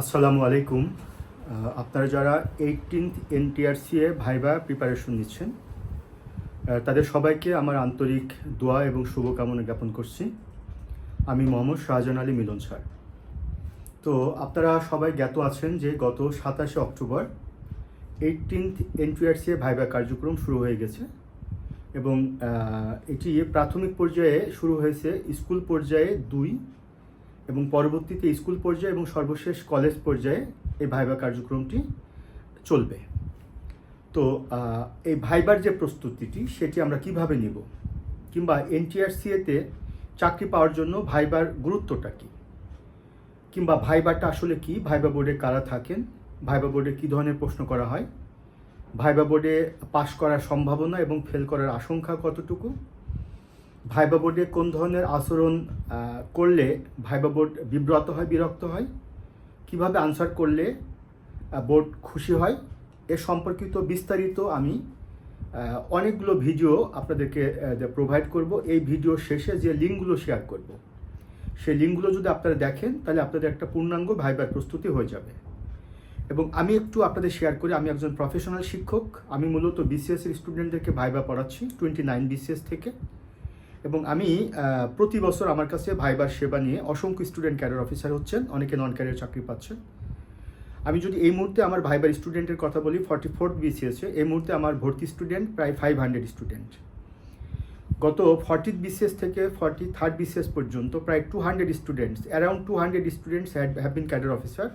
আসসালামু আলাইকুম। আপনারা যারা এইটিনথ এনটিআরসি এ ভাইবা প্রিপারেশন নিচ্ছেন তাদের সবাইকে আমার আন্তরিক দোয়া এবং শুভকামনা জ্ঞাপন করছি। আমি মোহাম্মদ শাহজাহান আলী মিলন স্যার। তো আপনারা সবাই জ্ঞাত আছেন যে গত সাতাশে অক্টোবর এইটিনথ এনটিআরসি এ ভাইবা কার্যক্রম শুরু হয়ে গেছে এবং এটি প্রাথমিক পর্যায়ে শুরু হয়েছে স্কুল পর্যায়ে দুই এবং পরবর্তীতে স্কুল পর্যায়ে এবং সর্বশেষ কলেজ পর্যায়ে এই ভাইবা কার্যক্রমটি চলবে। তো এই ভাইবার যে প্রস্তুতিটি, সেটি আমরা কীভাবে নিব? কিংবা এনটিআরসিএতে চাকরি পাওয়ার জন্য ভাইবার গুরুত্বটা কী? কিংবা ভাইবারটা আসলে কি? ভাইবা বোর্ডে কারা থাকেন? ভাইবা বোর্ডে কী ধরনের প্রশ্ন করা হয়? ভাইবা বোর্ডে পাশ করার সম্ভাবনা এবং ফেল করার আশঙ্কা কতটুকু? ভাইবা বোর্ডে কোন ধরনের আচরণ করলে ভাইবা বোর্ড বিব্রত হয়, বিরক্ত হয়? কীভাবে আনসার করলে বোর্ড খুশি হয়? এ সম্পর্কিত বিস্তারিত আমি অনেকগুলো ভিডিও আপনাদেরকে প্রোভাইড করব। এই ভিডিও শেষে যে লিঙ্কগুলো শেয়ার করব, সেই লিঙ্কগুলো যদি আপনারা দেখেন, তাহলে আপনাদের একটা পূর্ণাঙ্গ ভাইবার প্রস্তুতি হয়ে যাবে। এবং আমি একটু আপনাদের শেয়ার করি। আমি একজন প্রফেশনাল শিক্ষক। আমি মূলত বিসিএস এর স্টুডেন্টদেরকে ভাইবা পড়াচ্ছি টোয়েন্টি নাইন বিসিএস থেকে। এবং আমি প্রতি বছর আমার কাছে ভাইবার সেবা নিয়ে অসংখ্য স্টুডেন্ট ক্যারিয়ার অফিসার হচ্ছেন, অনেকে নন ক্যারিয়ার চাকরি পাচ্ছেন। আমি যদি এই মুহূর্তে আমার ভাইবার স্টুডেন্টের কথা বলি ফর্টি ফোর্থ বিসিএসে এই মুহূর্তে আমার ভর্তি স্টুডেন্ট প্রায় ফাইভ হান্ড্রেড স্টুডেন্ট গত ফর্টি বিসিএস থেকে ফর্টি থার্ড বিসিএস পর্যন্ত প্রায় two hundred students around two hundred students have been cadre officer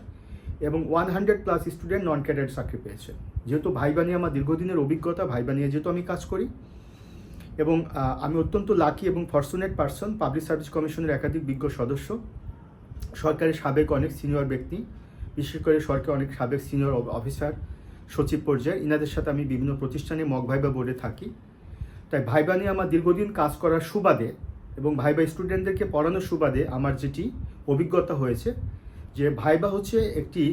এবং one hundred plus student non cadre চাকরি পেয়েছে। যেহেতু ভাইবা নিয়ে আমার দীর্ঘদিনের অভিজ্ঞতা, ভাইবা নিয়ে যেহেতু আমি কাজ করি এবং আমি অত্যন্ত লাকি এবং ফর্চুনেট পার্সন পাবলিক সার্ভিস কমিশনের একাধিক বিজ্ঞ সদস্য, সরকারের সাবেক অনেক সিনিয়র ব্যক্তি, বিশেষ করে সরকার অনেক সাবেক সিনিয়র অফিসার সচিব পর্যায়ে, ইনাদের সাথে আমি বিভিন্ন প্রতিষ্ঠানে মগ ভাইবা বোর্ডে থাকি। তাই ভাইবা নিয়ে আমার দীর্ঘদিন কাজ করার সুবাদে এবং ভাইবা স্টুডেন্টদেরকে পড়ানোর সুবাদে আমার যেটি অভিজ্ঞতা হয়েছে যে ভাইবা হচ্ছে একটি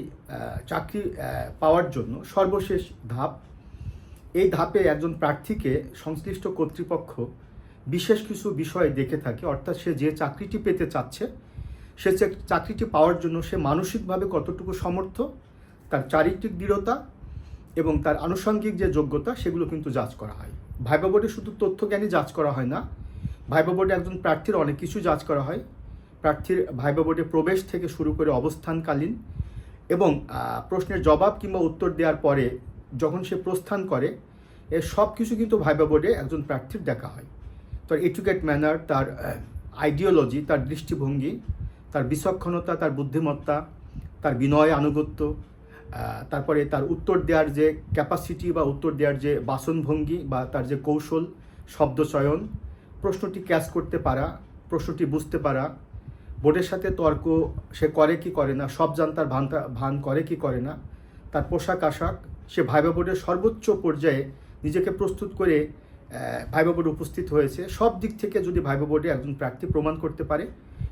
চাকরি পাওয়ার জন্য সর্বশেষ ধাপ এই ধাপে একজন প্রার্থীকে সংশ্লিষ্ট কর্তৃপক্ষ বিশেষ কিছু বিষয় দেখে থাকে, অর্থাৎ সে যে চাকরিটি পেতে চাচ্ছে, সে চাকরিটি পাওয়ার জন্য সে মানসিকভাবে কতটুকু সমর্থ, তার চারিত্রিক দৃঢ়তা এবং তার আনুষঙ্গিক যে যোগ্যতা, সেগুলো কিন্তু যাচ করা হয়। ভাইবা বোর্ডে শুধু তথ্য জ্ঞানই যাচ করা হয় না ভাইবা বোর্ডে একজন প্রার্থীর অনেক কিছু যাচ করা হয়। প্রার্থীর ভাইবা বোর্ডে প্রবেশ থেকে শুরু করে অবস্থানকালীন এবং প্রশ্নের জবাব কিংবা উত্তর দেওয়ার পরে যখন সে প্রস্থান করে, এর সব কিছু কিন্তু ভাইবা বোর্ডে একজন প্রার্থীর দেখা হয়। তার এটুকেট ম্যানার, তার আইডিওলজি তার দৃষ্টিভঙ্গি, তার বিচক্ষণতা, তার বুদ্ধিমত্তা, তার বিনয় আনুগত্য তারপরে তার উত্তর দেওয়ার যে ক্যাপাসিটি বা উত্তর দেওয়ার যে বাসনভঙ্গি বা তার যে কৌশল শব্দচয়ন প্রশ্নটি ক্যাচ করতে পারা, প্রশ্নটি বুঝতে পারা, বোর্ডের সাথে তর্ক, সে করে কি করে না, সব জান তার ভান ভান করে কি করে না, তার পোশাক আশাক সে ভাইবা বোর্ডের সর্বোচ্চ পর্যায়ে নিজেকে প্রস্তুত করে ভাইবা বোর্ডে উপস্থিত হয়েছে। সব দিক থেকে যদি ভাইবা বোর্ডে একজন প্রার্থী প্রমাণ করতে পারে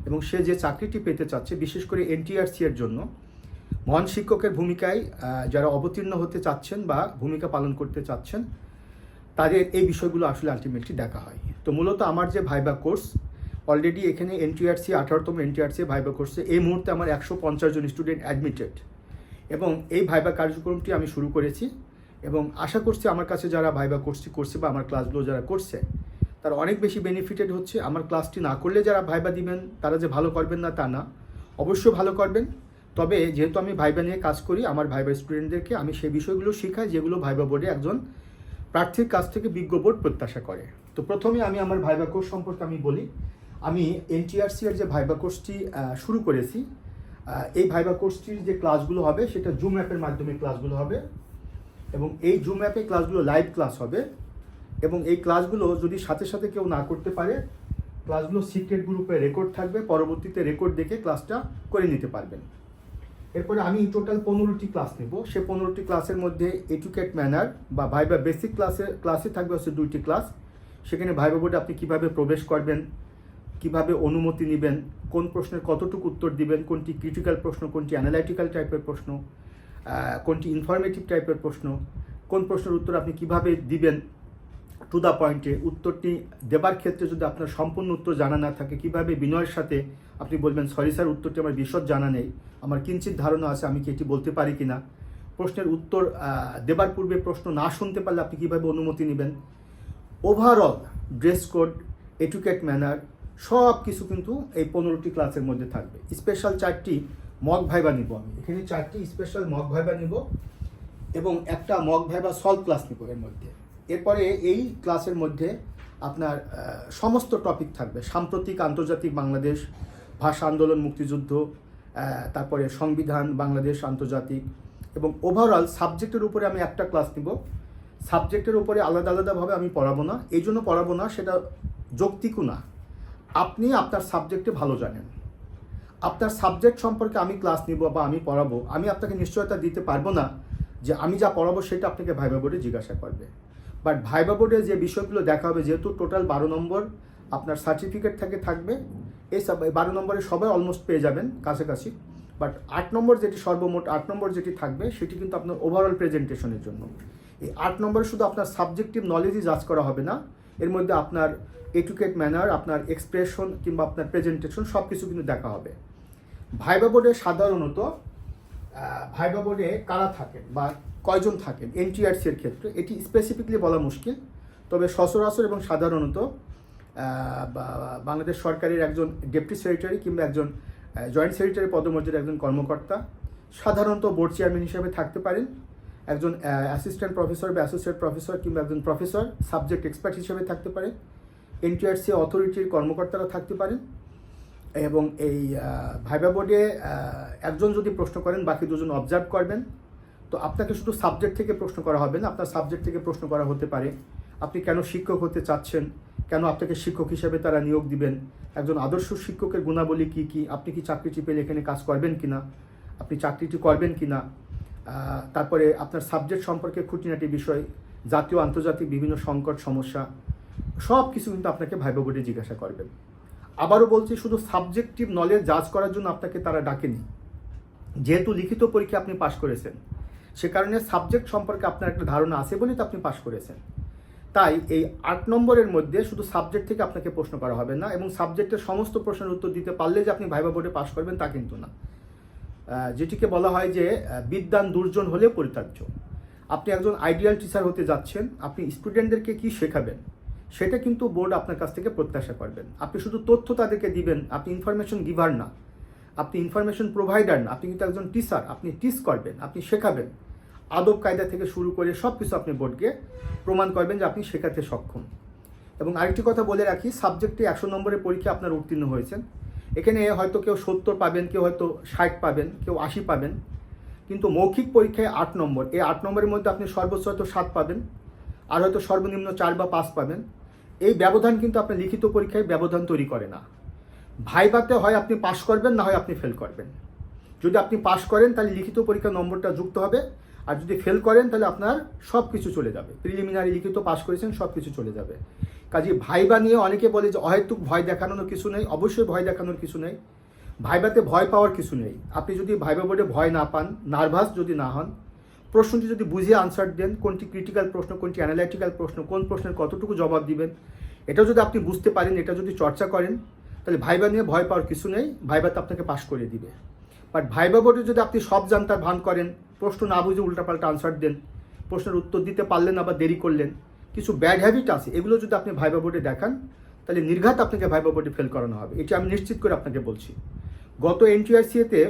এবং সে যে চাকরিটি পেতে চাচ্ছে, বিশেষ করে এনটিআরসি এর জন্য, মহান শিক্ষকের ভূমিকায় যারা অবতীর্ণ হতে চাচ্ছেন বা ভূমিকা পালন করতে চাচ্ছেন, তাদের এই বিষয়গুলো আসলে আলটিমেটলি দেখা হয়। তো মূলত আমার যে ভাইবা কোর্স অলরেডি এখানে এনটিআরসি, আঠারোতম এনটিআরসি ভাইবা কোর্সে এই মুহূর্তে আমার একশো পঞ্চাশ জন স্টুডেন্ট অ্যাডমিটেড এবং এই ভাইবা কার্যক্রমটি আমি শুরু করেছি এবং আশা করছি আমার কাছে যারা ভাইবা কোর্সটি করছে বা আমার ক্লাসগুলো যারা করছে, তারা অনেক বেশি বেনিফিটেড হচ্ছে। আমার ক্লাসটি না করলে যারা ভাইবা দিবেন, তারা যে ভালো করবেন না তা না। অবশ্যই ভালো করবেন। তবে যেহেতু আমি ভাইবা নিয়ে কাজ করি, আমার ভাইবা স্টুডেন্টদেরকে আমি সেই বিষয়গুলো শেখাই, যেগুলো ভাইবা বোর্ডে একজন প্রার্থীর কাছ থেকে বিজ্ঞ বোর্ড প্রত্যাশা করে। তো প্রথমে আমি আমার ভাইবা কোর্স সম্পর্কে আমি বলি। আমি এনটিআরসি এর যে ভাইবা কোর্সটি শুরু করেছি। এই ভাইবা কোর্সটির যে ক্লাসগুলো হবে, সেটা জুম অ্যাপের মাধ্যমে ক্লাসগুলো হবে এবং এই জুম অ্যাপে ক্লাসগুলো লাইভ ক্লাস হবে এবং এই ক্লাসগুলো যদি সাথে সাথে কেউ না করতে পারে ক্লাসগুলো সিক্রেট গ্রুপে রেকর্ড থাকবে, পরবর্তীতে রেকর্ড দেখে ক্লাসটা করে নিতে পারবেন। এরপরে আমি টোটাল পনেরোটি ক্লাস নেব। সে পনেরোটি ক্লাসের মধ্যে এডুকেট ম্যানার বা ভাইবা বেসিক ক্লাসে ক্লাসে থাকবে হচ্ছে দুইটি ক্লাস সেখানে ভাইবা বোর্ডে আপনি কীভাবে প্রবেশ করবেন কীভাবে অনুমতি নেবেন, কোন প্রশ্নের কতটুকু উত্তর দিবেন, কোনটি ক্রিটিক্যাল প্রশ্ন, কোনটি অ্যানালাইটিক্যাল টাইপের প্রশ্ন কোনটি ইনফরমেটিভ টাইপের প্রশ্ন, কোন প্রশ্নের উত্তর আপনি কীভাবে দিবেন টু দ্য পয়েন্টে উত্তরটি দেবার ক্ষেত্রে যদি আপনার সম্পূর্ণ উত্তর জানা না থাকে, কীভাবে বিনয়ের সাথে আপনি বলবেন সরি স্যার উত্তরটি আমার বিশদ জানা নেই, আমার কিঞ্চিত ধারণা আছে, আমি কি এটি বলতে পারি কি না প্রশ্নের উত্তর দেবার পূর্বে প্রশ্ন না শুনতে পারলে আপনি কীভাবে অনুমতি নেবেন? Overall dress code educate manner সব কিছু কিন্তু এই পনেরোটি ক্লাসের মধ্যে থাকবে। স্পেশাল চারটি মগ ভাইবা নিব আমি। এখানে চারটি স্পেশাল মগ ভাইবা নিব এবং একটা মগ ভাইবা সলভ ক্লাস নিব এর মধ্যে। এরপরে এই ক্লাসের মধ্যে আপনার সমস্ত টপিক থাকবে। সাম্প্রতিক আন্তর্জাতিক বাংলাদেশ, ভাষা আন্দোলন, মুক্তিযুদ্ধ তারপরে সংবিধান, বাংলাদেশ আন্তর্জাতিক এবং ওভারঅল সাবজেক্টের উপরে আমি একটা ক্লাস নিব। সাবজেক্টের উপরে আলাদা আলাদাভাবে আমি পড়াবো না। এই জন্য পড়াবো না, সেটা যৌক্তিকও না। আপনি আপনার সাবজেক্টে ভালো জানেন। আপনার সাবজেক্ট সম্পর্কে আমি ক্লাস নিব বা আমি পড়াবো, আমি আপনাকে নিশ্চয়তা দিতে পারব না যে আমি যা পড়াবো সেটা আপনাকে ভাইবা বোর্ডে জিজ্ঞাসা করবে। বাট ভাইবা বোর্ডে যে বিষয়গুলো দেখা হবে, যেহেতু টোটাল বারো নম্বর আপনার সার্টিফিকেট থেকে থাকবে, এই বারো নম্বরে সবাই অলমোস্ট পেয়ে যাবেন কাছাকাছি। বাট আট নম্বর যেটি সর্বমোট, আট নম্বর যেটি থাকবে, সেটি কিন্তু আপনার ওভারঅল প্রেজেন্টেশনের জন্য। এই আট নম্বরে শুধু আপনার সাবজেক্টিভ নলেজই জাজ করা হবে না এর মধ্যে আপনার এডুকেট ম্যানার আপনার এক্সপ্রেশন কিংবা আপনার প্রেজেন্টেশন সব কিছু কিন্তু দেখা হবে। ভাইবা বোর্ডে সাধারণত ভাইবা বোর্ডে কারা থাকেন বা কয়জন থাকেন এনটিআরসি এর ক্ষেত্রে, এটি স্পেসিফিকলি বলা মুশকিল। তবে সচরাচর এবং সাধারণত বাংলাদেশ সরকারের একজন ডেপুটি সেক্রেটারি কিংবা একজন জয়েন্ট সেক্রেটারি পদমর্যাদার একজন কর্মকর্তা, সাধারণত বোর্ড চেয়ারম্যান হিসেবে থাকতে পারেন। একজন অ্যাসিস্ট্যান্ট প্রফেসর বা অ্যাসোসিয়েট প্রফেসর কিংবা একজন প্রফেসর সাবজেক্ট এক্সপার্ট হিসেবে থাকতে পারে। এনটিআরসি অথরিটির কর্মকর্তারা থাকতে পারেন এবং এই ভাইবা বোর্ডে একজন যদি প্রশ্ন করেন বাকি দুজন অবজার্ভ করবেন। তো আপনাকে শুধু সাবজেক্ট থেকে প্রশ্ন করা হবে না আপনার সাবজেক্ট থেকে প্রশ্ন করা হতে পারে। আপনি কেন শিক্ষক হতে চাচ্ছেন? কেন আপনাকে শিক্ষক হিসেবে তারা নিয়োগ দিবেন? একজন আদর্শ শিক্ষকের গুণাবলী কি কি? আপনি কি চাকরিটি পেলে এখানে কাজ করবেন কিনা? আপনি চাকরিটি করবেন কিনা? আহ, তারপরে আপনার সাবজেক্ট সম্পর্কে খুঁটিনাটি বিষয়, জাতীয়, আন্তর্জাতিক বিভিন্ন সংকট, সমস্যা সব কিছু কিন্তু আপনাকে ভাইবা বোর্ডে জিজ্ঞাসা করবেন। আবারও বলছি, শুধু সাবজেক্টিভ নলেজ জাজ করার জন্য আপনাকে তারা ডাকেনি। যেহেতু লিখিত পরীক্ষা আপনি পাশ করেছেন, সে কারণে সাবজেক্ট সম্পর্কে আপনার একটা ধারণা আছে বলেই তো আপনি পাশ করেছেন। তাই এই আট নম্বরের মধ্যে শুধু সাবজেক্ট থেকে আপনাকে প্রশ্ন করা হবে না, এবং সাবজেক্টের সমস্ত প্রশ্নের উত্তর দিতে পারলে যে আপনি ভাইবা বোর্ডে পাশ করবেন তা কিন্তু না। যেটিকে বলা হয় যে বিদ্যান দুর্জন হলেও পরিত্যাজ্য। আপনি একজন আইডিয়াল টিচার হতে যাচ্ছেন, আপনি স্টুডেন্টদেরকে কি শেখাবেন? সেটা কিন্তু বোর্ড আপনার কাছ থেকে প্রত্যাশা করবেন। আপনি শুধু তথ্য তাদেরকে দিবেন, আপনি ইনফরমেশন গিভার না। আপনি ইনফরমেশন প্রোভাইডার না, আপনি কিন্তু একজন টিচার আপনি টিচ করবেন, আপনি শেখাবেন। আদব কায়দা থেকে শুরু করে সব কিছু আপনি বোর্ডকে প্রমাণ করবেন যে আপনি শেখাতে সক্ষম। এবং আরেকটি কথা বলে রাখি সাবজেক্টে একশো নম্বরের পরীক্ষা আপনার উত্তীর্ণ হয়েছেন এখানে হয়তো কেউ সত্তর পাবেন, কেউ হয়তো ষাট পাবেন, কেউ আশি পাবেন। কিন্তু মৌখিক পরীক্ষায় আট নম্বর। এই আট নম্বরের মধ্যে আপনি সর্বোচ্চ হয়তো সাত পাবেন, আর হয়তো সর্বনিম্ন চার বা পাঁচ পাবেন। এই ব্যবধান কিন্তু আপনার লিখিত পরীক্ষায় ব্যবধান তৈরি করে না। ভাইভাতে হয় আপনি পাশ করবেন, না হয় আপনি ফেল করবেন। যদি আপনি পাশ করেন, তাহলে লিখিত পরীক্ষা নম্বরটা যুক্ত হবে। আর যদি ফেল করেন, তাহলে আপনার সব কিছু চলে যাবে। প্রিলিমিনারি লিখিত পাশ করেছেন সব কিছু চলে যাবে। কাজে ভাইবা নিয়ে অনেকে বলে যে অহেতুক ভয় দেখানোর কিছু নেই, অবশ্যই ভয় দেখানোর কিছু নেই। ভাইবাতে ভয় পাওয়ার কিছু নেই। আপনি যদি ভাইবা বোর্ডে ভয় না পান, নার্ভাস যদি না হন, প্রশ্নটি যদি বুঝিয়ে আনসার দেন, কোনটি ক্রিটিক্যাল প্রশ্ন, কোনটি অ্যানালাইটিক্যাল প্রশ্ন, কোন প্রশ্নের কতটুকু জবাব দিবেন, এটাও যদি আপনি বুঝতে পারেন, এটা যদি চর্চা করেন, তাহলে ভাইবা নিয়ে ভয় পাওয়ার কিছু নেই ভাইবাতে আপনাকে পাশ করে দিবে। বাট ভাইবা বোর্ডে যদি আপনি সব জানতার ভান করেন, প্রশ্ন না বুঝে উল্টাপাল্টা আনসার দেন, প্রশ্নের উত্তর দিতে পারলেন আবার দেরি করলেন কিছু ব্যাড হ্যাবিট আছে, এগুলো যদি আপনি ভাইবা বোর্ডে দেখান, তাহলে নির্ঘাত আপনাকে ভাইবা বোর্ডে ফেল করানো হবে। এটি আমি নিশ্চিত করে আপনাকে বলছি। গত এনটিআরসিএতে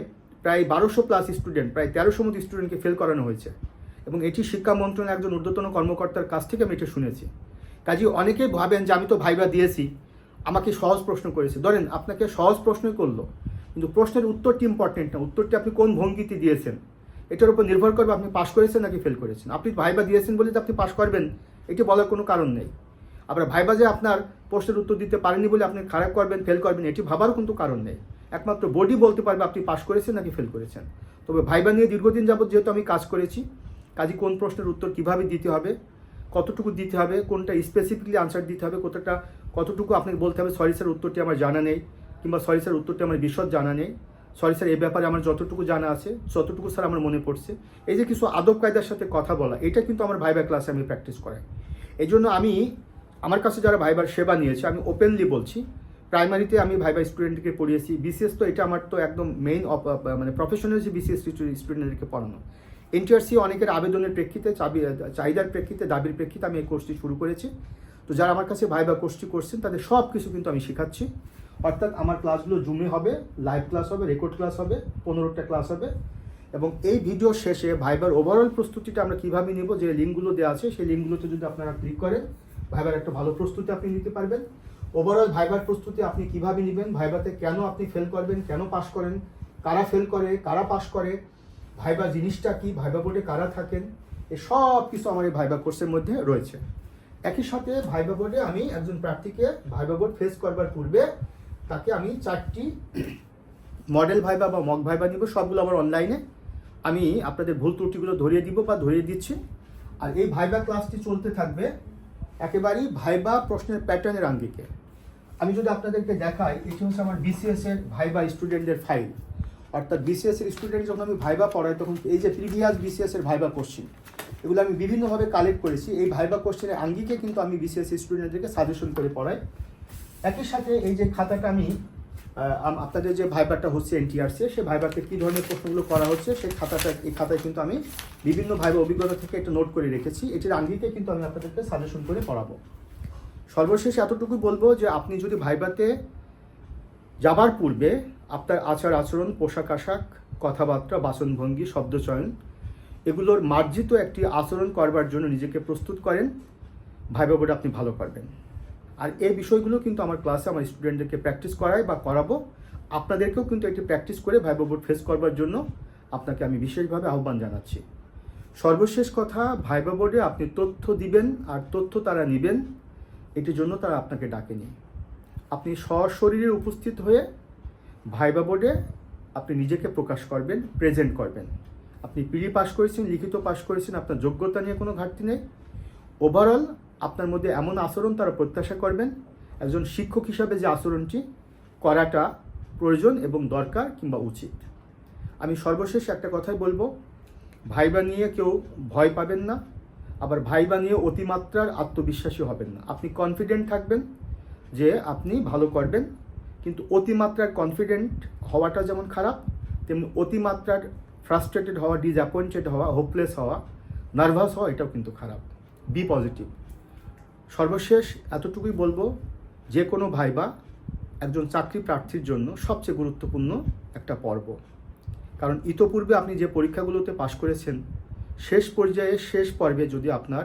প্রায় বারোশো প্লাস স্টুডেন্ট প্রায় তেরোশো মতো স্টুডেন্টকে ফেল করানো হয়েছে। এবং এটি শিক্ষা মন্ত্রণালয়ের একজন ঊর্ধ্বতন কর্মকর্তার কাছ থেকে আমি এটা শুনেছি। কাজে অনেকেই ভাবেন যে আমি তো ভাইবা দিয়েছি, আমাকে সহজ প্রশ্ন করেছে। ধরেন, আপনাকে সহজ প্রশ্নই করল, কিন্তু প্রশ্নের উত্তরটি ইম্পর্টেন্ট না। উত্তরটি আপনি কোন ভঙ্গিতে দিয়েছেন? এটার উপর নির্ভর করবে আপনি পাশ করেছেন নাকি ফেল করেছেন। আপনি ভাইবা দিয়েছেন বলে যে আপনি পাশ করবেন এটি বলার কোনো কারণ নেই। আবার ভাইবা যে আপনার প্রশ্নের উত্তর দিতে পারেনি বলে আপনি খারাপ করবেন ফেল করবেন, এটি ভাবারও কিন্তু কারণ নেই। একমাত্র বডি বলতে পারবে আপনি পাশ করেছেন নাকি ফেল করেছেন। তবে ভাইবা নিয়ে দীর্ঘদিন যাবত যেহেতু আমি কাজ করেছি, কাজে কোন প্রশ্নের উত্তর কীভাবে দিতে হবে, কতটুকু দিতে হবে, কোনটা স্পেসিফিকলি আনসার দিতে হবে, কতটা, কতটুকু আপনাকে বলতে হবে সরি স্যার উত্তরটি আমার জানা নেই কিংবা সরি স্যার উত্তরটি আমার বিশদ জানা নেই সরি স্যার এই ব্যাপারে আমার যতটুকু জানা আছে, যতটুকু স্যার আমার মনে পড়ছে, এই যে কিছু আদব কায়দার সাথে কথা বলা, এটা কিন্তু আমার ভাইবা ক্লাসে আমি প্র্যাকটিস করাই। এই জন্য আমি, আমার কাছে যারা ভাইবার সেবা নিয়েছে, আমি ওপেনলি বলছি প্রাইমারিতে আমি ভাইবা স্টুডেন্টকে পড়িয়েছি বিসিএস তো এটা আমার তো একদম মেইন মানে প্রফেশনাল যে বিসিএস স্টুডেন্টদেরকে পড়ানো। এনটিআরসি অনেকের আবেদনের প্রেক্ষিতে, চাবি, চাহিদার প্রেক্ষিতে, দাবির প্রেক্ষিতে আমি এই কোর্সটি শুরু করেছি। তো যারা আমার কাছে ভাইবা কোর্সটি করছেন, তাদের সব কিছু কিন্তু আমি শেখাচ্ছি। অর্থাৎ আমার ক্লাসগুলো জুমে হবে লাইভ ক্লাস হবে রেকর্ড ক্লাস হবে, পনেরোটা ক্লাস হবে। এবং এই ভিডিও শেষে ভাইবার ওভারঅল প্রস্তুতিটা আমরা কীভাবে নেব, যে লিঙ্কগুলো দেওয়া আছে, সেই লিঙ্কগুলোতে যদি আপনারা ক্লিক করেন ভাইবার একটা ভালো প্রস্তুতি আপনি নিতে পারবেন। ওভারঅল ভাইবার প্রস্তুতি আপনি কীভাবে নেবেন ভাইবাতে কেন আপনি ফেল করবেন, কেন পাশ করেন, কারা ফেল করে, কারা পাশ করে ভাইবা জিনিসটা কি ভাইবা বোর্ডে কারা থাকেন এই সব কিছু আমার এই ভাইবা কোর্সের মধ্যে রয়েছে। একই সাথে ভাইবা বোর্ডে আমি একজন প্রার্থীকে ভাইবা বোর্ড ফেস করবার পূর্বে তাকে আমি চারটি মডেল ভাইবা বা মক ভাইবা নিব সবগুলো আমার অনলাইনে আমি আপনাদের ভুল ত্রুটিগুলো ধরিয়ে দিব বা ধরিয়ে দিচ্ছি। আর এই ভাইবা ক্লাসটি চলতে থাকবে একেবারেই ভাইবা প্রশ্নের প্যাটার্নের আঙ্গিকে। আমি যদি আপনাদেরকে দেখাই, এটি হচ্ছে আমার বিসিএস এর ভাইবা স্টুডেন্টদের ফাইল অর্থাৎ বিসিএস এর স্টুডেন্ট যখন আমি ভাইবা পড়াই, তখন এই যে প্রিভিয়াস বিসিএস এর ভাইবা কোশ্চিন এগুলো আমি বিভিন্নভাবে কালেক্ট করেছি। এই ভাইবা কোশ্চেনের আঙ্গিকে কিন্তু আমি বিসিএস স্টুডেন্টদেরকে সাজেশন করে পড়াই। একই সাথে এই যে খাতাটা আমি আপনাদের যে ভাইবারটা হচ্ছে এনটিআরসি সেই ভাইবারতে কী ধরনের প্রশ্নগুলো করা হচ্ছে, সেই খাতাটা, এই খাতায় কিন্তু আমি বিভিন্ন ভাইবা অভিজ্ঞতা থেকে একটা নোট করে রেখেছি। এটির আঙ্গিকে কিন্তু আমি আপনাদেরকে সাজেশন করে পড়াবো। সর্বশেষ এতটুকু বলব যে, আপনি যদি ভাইবাতে যাবার পূর্বে আপনার আচার আচরণ, পোশাক আশাক, কথাবার্তা, বাসনভঙ্গি শব্দচয়ন এগুলোর মার্জিত একটি আচরণ করবার জন্য নিজেকে প্রস্তুত করেন। ভাইবা বোর্ডে আপনি ভালো পারবেন আর এই বিষয়গুলো কিন্তু আমার ক্লাসে আমার স্টুডেন্টদেরকে প্র্যাকটিস করাই বা করাবো। আপনাদেরকেও কিন্তু একটি প্র্যাকটিস করে ভাইবা বোর্ড ফেস করবার জন্য আপনাকে আমি বিশেষভাবে আহ্বান জানাচ্ছি। সর্বশেষ কথা ভাইবা বোর্ডে আপনি তথ্য দিবেন আর তথ্য তারা নেবেন, এটির জন্য তারা আপনাকে ডাকেনি। আপনি সশরীরে উপস্থিত হয়ে ভাইবা বোর্ডে আপনি নিজেকে প্রকাশ করবেন, প্রেজেন্ট করবেন। আপনি পিড়ি পাশ করেছেন, লিখিত পাশ করেছেন, আপনার যোগ্যতা নিয়ে কোনো ঘাটতি নেই। ওভারঅল আপনার মধ্যে এমন আচরণ তারা প্রত্যাশা করবেন, একজন শিক্ষক হিসাবে যে আচরণটি করাটা প্রয়োজন এবং দরকার কিংবা উচিত। আমি সর্বশেষ একটা কথাই বলব, ভাইবা নিয়ে কেউ ভয় পাবেন না, আবার ভাইবা নিয়ে অতিমাত্রার আত্মবিশ্বাসী হবেন না। আপনি কনফিডেন্ট থাকবেন যে আপনি ভালো করবেন, কিন্তু অতিমাত্রার কনফিডেন্ট হওয়াটা যেমন খারাপ, তেমনি অতিমাত্রার ফ্রাস্ট্রেটেড হওয়া ডিসঅ্যাপয়েন্টেড হওয়া হোপলেস হওয়া নার্ভাস হওয়া, এটাও কিন্তু খারাপ। বি পজিটিভ সর্বশেষ এতটুকুই বলব, যে কোনো ভাইবা একজন চাকরি প্রার্থীর জন্য সবচেয়ে গুরুত্বপূর্ণ একটা পর্ব। কারণ ইতোপূর্বে আপনি যে পরীক্ষাগুলোতে পাশ করেছেন, শেষ পর্যায়ে, শেষ পর্বে যদি আপনার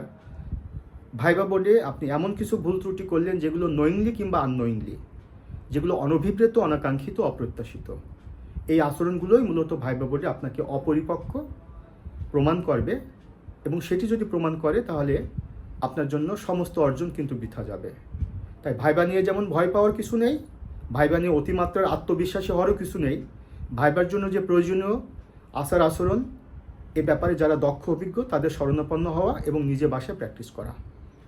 ভাইবা বোর্ডে আপনি এমন কিছু ভুল ত্রুটি করলেন, যেগুলো নইংলি কিংবা আননোয়িংলি যেগুলো অনভিপ্রেত, অনাকাঙ্ক্ষিত, অপ্রত্যাশিত, এই আচরণগুলোই মূলত ভাইবা বোর্ডে আপনাকে অপরিপক্ক প্রমাণ করবে এবং সেটি যদি প্রমাণ করে, তাহলে আপনার জন্য সমস্ত অর্জন কিন্তু বৃথা যাবে। তাই ভাইবা নিয়ে যেমন ভয় পাওয়ার কিছু নেই, ভাইবা নিয়ে অতিমাত্রার আত্মবিশ্বাসী হওয়ারও কিছু নেই, ভাইবার জন্য যে প্রয়োজনীয় আচার আচরণ, এ ব্যাপারে যারা দক্ষ অভিজ্ঞ, তাদের শরণাপন্ন হওয়া এবং নিজে বাসায় প্র্যাকটিস করা।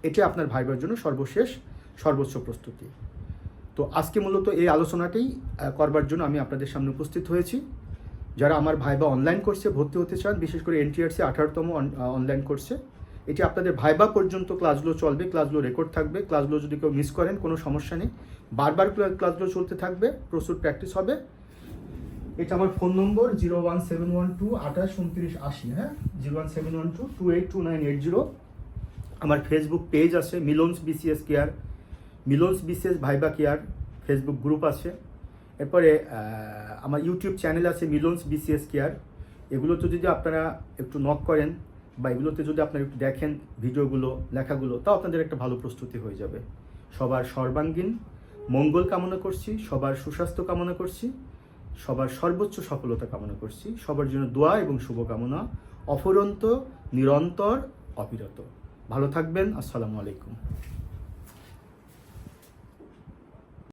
এটি আপনার ভাইবার জন্য সর্বশেষ, সর্বোচ্চ প্রস্তুতি। তো আজকে মূলত এই আলোচনাটাই করবার জন্য আমি আপনাদের সামনে উপস্থিত হয়েছি। যারা আমার ভাইবা অনলাইন কোর্সে ভর্তি হতে চান, বিশেষ করে এনটিআরসি আঠারোতম অনলাইন কোর্সে এটি আপনাদের ভাইবা পর্যন্ত ক্লাসগুলো চলবে ক্লাসগুলো রেকর্ড থাকবে ক্লাসগুলো যদি কেউ মিস করেন, কোনো সমস্যা নেই। বারবার ক্লা- ক্লাসগুলো চলতে থাকবে, প্রচুর প্র্যাকটিস হবে। এটা আমার phone number zero one seven one two আঠাশ উনত্রিশ আশি হ্যাঁ? Zero one seven one two two eight two nine eight zero আমার ফেসবুক পেজ আছে Milon's BCS care Milon's BCS viva care Facebook group আছে। এরপরে আমার ইউটিউব চ্যানেল আছে মিলনস বিসিএস কেয়ার এগুলোতে যদি আপনারা একটু নক করেন বা এগুলোতে যদি আপনারা একটু দেখেন ভিডিওগুলো, লেখাগুলো, তাও আপনাদের একটা ভালো প্রস্তুতি হয়ে যাবে। সবার সর্বাঙ্গীন মঙ্গল কামনা করছি, সবার সুস্বাস্থ্য কামনা করছি, সবার সর্বোচ্চ সফলতা কামনা করছি, সবার জন্য দোয়া এবং শুভকামনা, অফুরন্ত, নিরন্তর, অবিরত। ভালো থাকবেন, আসসালামু আলাইকুম।